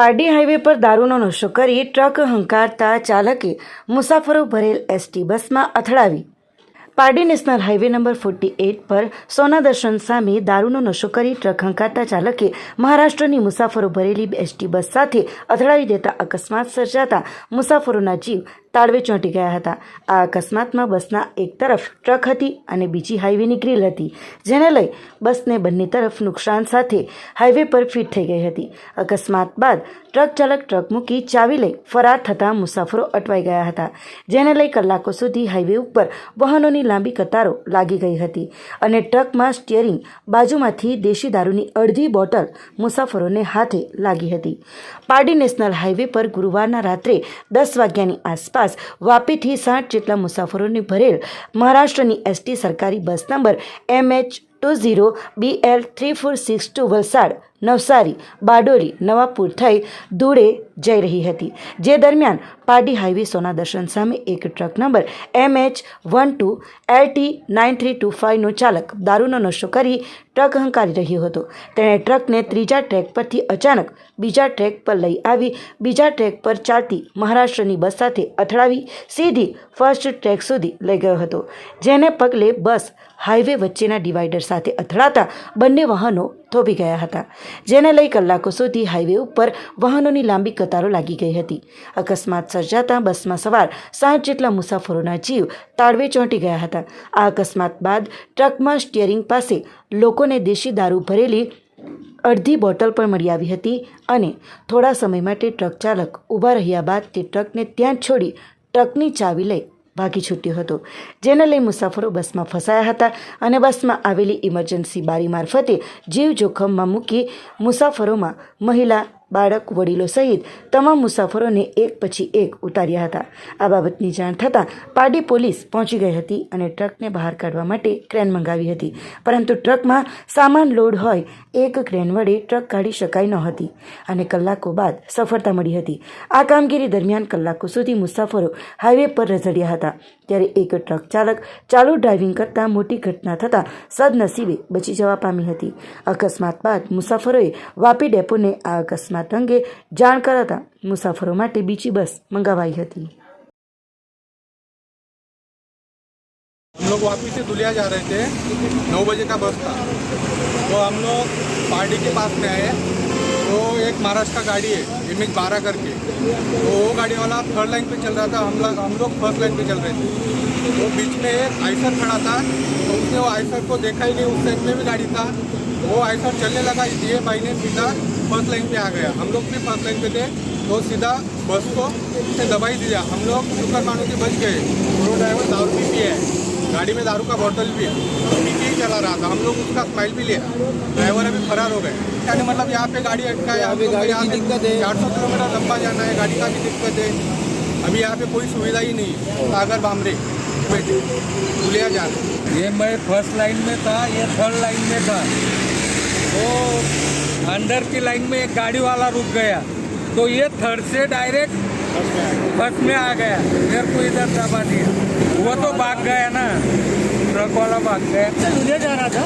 Pardi highway પર દારૂનો નશો કરી ટ્રક હંકારતા ચાલકે મુસાફરો ભરેલ એસટી બસમાં અથડાવી. Pardi national highway number forty eight પર સોના દર્શન સામે દારૂનો નશો કરી ટ્રક હંકારતા ચાલકે મહારાષ્ટ્રની મુસાફરો ભરેલી એસટી બસ સાથે અથડાવી દેતા અકસ્માત સર્જાતા મુસાફરોના જીવ તાળવે ચોંટી ગયા હતા. આ અકસ્માતમાં બસના એક તરફ ટ્રક હતી અને બીજી હાઈવેની ગ્રીલ હતી, જેને લઈ બસને બંને તરફ નુકસાન સાથે હાઈવે પર ફિટ થઈ ગઈ હતી. અકસ્માત બાદ ટ્રક ચાલક ટ્રક મૂકી ચાવી લઈ ફરાર થતા મુસાફરો અટવાઈ ગયા હતા, જેને લઈ કલાકો સુધી હાઈવે ઉપર વાહનોની લાંબી કતારો લાગી ગઈ હતી અને ટ્રકમાં સ્ટિયરિંગ બાજુમાંથી દેશી દારૂની અડધી બોટલ મુસાફરોને હાથે લાગી હતી. પારડી નેશનલ હાઈવે પર ગુરુવારના રાત્રે દસ વાગ્યાની આસપાસ વાપીથી સાઠ જેટલા મુસાફરોને ભરેલ મહારાષ્ટ્રની એસટી સરકારી bus number M H two zero B L three four six two Valsad Navsari, Bardoli, Navapur થઈ ધૂળે જઈ રહી હતી. જે દરમિયાન પારડી હાઈવે સોના દર્શન સામે એક truck number M H one two L T nine three two ફાઇવનો ચાલક દારૂનો નશો કરી ટ્રક હંકારી રહ્યો હતો. તેણે ટ્રકને ત્રીજા ટ્રેક પરથી અચાનક બીજા ટ્રેક પર લઈ આવી, બીજા ટ્રેક પર ચાલતી મહારાષ્ટ્રની બસ સાથે અથડાવી, સીધી ફર્સ્ટ ટ્રેક સુધી લઈ ગયો હતો. જેને પગલે બસ હાઈવે વચ્ચેના ડિવાઈડર સાથે અથડાતા બંને વાહનો થોભી ગયા હતા. જેને લઈ કલાકો સુધી હાઈવે ઉપર વાહનોની લાંબી કતારો લાગી ગઈ હતી. અકસ્માત સર્જાતા બસમાં સવાર સાઠ જેટલા મુસાફરોના જીવ તાળવે ચોંટી ગયા હતા. આ અકસ્માત બાદ ટ્રકમાં સ્ટિયરિંગ પાસે લોકોને દેશી દારૂ ભરેલી અડધી બોટલ પણ મળી આવી હતી અને થોડા સમય માટે ટ્રક ચાલક ઊભા રહ્યા બાદ તે ટ્રકને ત્યાં છોડી ટ્રકની ચાવી લઈ ભાગી છૂટ્યો હતો. જેને લઈ મુસાફરો બસમાં ફસાયા હતા અને બસમાં આવેલી ઇમરજન્સી બારી મારફતે જીવ જોખમમાં મૂકી મુસાફરોમાં મહિલા બાળક વડીલો સહિત તમામ મુસાફરોને એક પછી એક ઉતાર્યા હતા. આ બાબતની જાણ થતાં પારડી પોલીસ પહોંચી ગઈ હતી અને ટ્રકને બહાર કાઢવા માટે ક્રેન મંગાવી હતી. પરંતુ ટ્રકમાં સામાન લોડ હોય, એક ક્રેન વડે ટ્રક કાઢી શકાઈ ન હતી અને કલાકો બાદ સફળતા મળી હતી. આ કામગીરી દરમિયાન કલાકો સુધી મુસાફરો હાઈવે પર રઝળ્યા હતા. ત્યારે એક ટ્રક ચાલક ચાલુ ડ્રાઇવિંગ કરતાં મોટી ઘટના થતાં સદનસીબે બચી જવા પામી હતી અકસ્માત બાદ મુસાફરોએ વાપી ડેપોને આ અકસ્માત અંગે જાણ કરાતા મુસાફરો માટે બીજી બસ મંગાવાઈ હતી हम लोग वापस से दुलिया जा रहे थे नौ बजे का बस था तो हम लोग पार्टी के पास में आए तो एक महाराष्ट्र का गाड़ी है एच बारह करके तो वो गाड़ी वाला थर्ड लाइन पे चल रहा था, हम लोग हम लोग फ़र्स्ट लाइन पे चल रहे थे। तो बीच में एक आइसर खड़ा था तो उसने वो आइसर को देखा ही नहीं, उस साइड में भी गाड़ी था। वो आइसर चलने लगा ये भाई ने सीधा फ़र्स्ट लाइन पे आ गया। हम लोग भी फ़र्स्ट लाइन पे थे तो सीधा बस को से दबाई दिया। हम लोग शुक्र मानो कि बच गए। वो ड्राइवर दारू गाड़ी में दारू का बोतल भी है। पी के ही चला रहा था। हम लोग उसका स्माइल भी लिया। ड्राइवर अभी फरार हो गए। यानी मतलब यहाँ पे गाड़ी अटका है। अभी गाड़ी की दिक्कत है। चार सौ किलोमीटर लंबा जाना है। गाड़ी का भी दिक्कत है। अभी यहाँ पे कोई सुविधा ही नहीं है। सागर बामरे बैठे दुलिया जाना ये मैं फ़र्स्ट लाइन में था ये थर्ड लाइन में था। तो अंदर की लाइन में एक गाड़ी वाला रुक गया। तो ये थर्ड से डायरेक्ट बस में आ गया। मेरे को इधर दबा दिया। वो तो भाग गया ना। ट्रक वाला भाग गया। दुनिया जा रहा था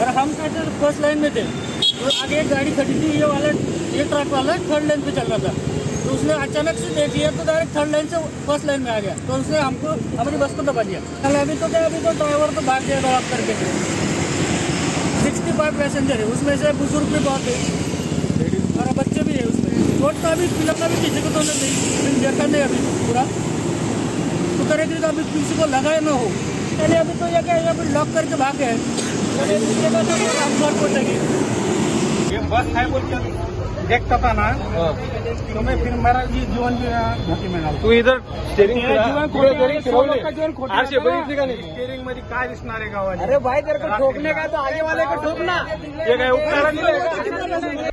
और हम कहते फ़र्स्ट लाइन में थे। तो आगे एक गाड़ी खड़ी थी, ये वाला, ये ट्रक वाला थर्ड लाइन पे चल रहा था। तो उसने अचानक से देख लिया तो डायरेक्ट थर्ड लाइन से फ़र्स्ट लाइन में आ गया। तो उसने हमको, हमारी बस को दबा दिया। कल अभी तो क्या, अभी तो ड्राइवर तो भाग गया दबा करके। सिक्सटी फाइव पैसेंजर है, उसमें से बुज़ुर्ग भी बहुत है। का अभी फ़िलहाल अभी किसी को तो नहीं देखा नहीं अभी पूरा। तो करेंगे तो अभी किसी को लगा ना हो। पहले अभी तो ये क्या है, अभी लॉक करके भागे हैं तो ये बस है बोल के देखता था ना? तो मैं फिर मेरा ये जीवन भी धोखे में डाल। तू इधर स्टेरिंग स्टेरिंग मध्ये काय दिसणार आहे गावाला अरे भाई तेरे को ठोकने का तो आगे वाले को ठोकना। हे। काय उपकरण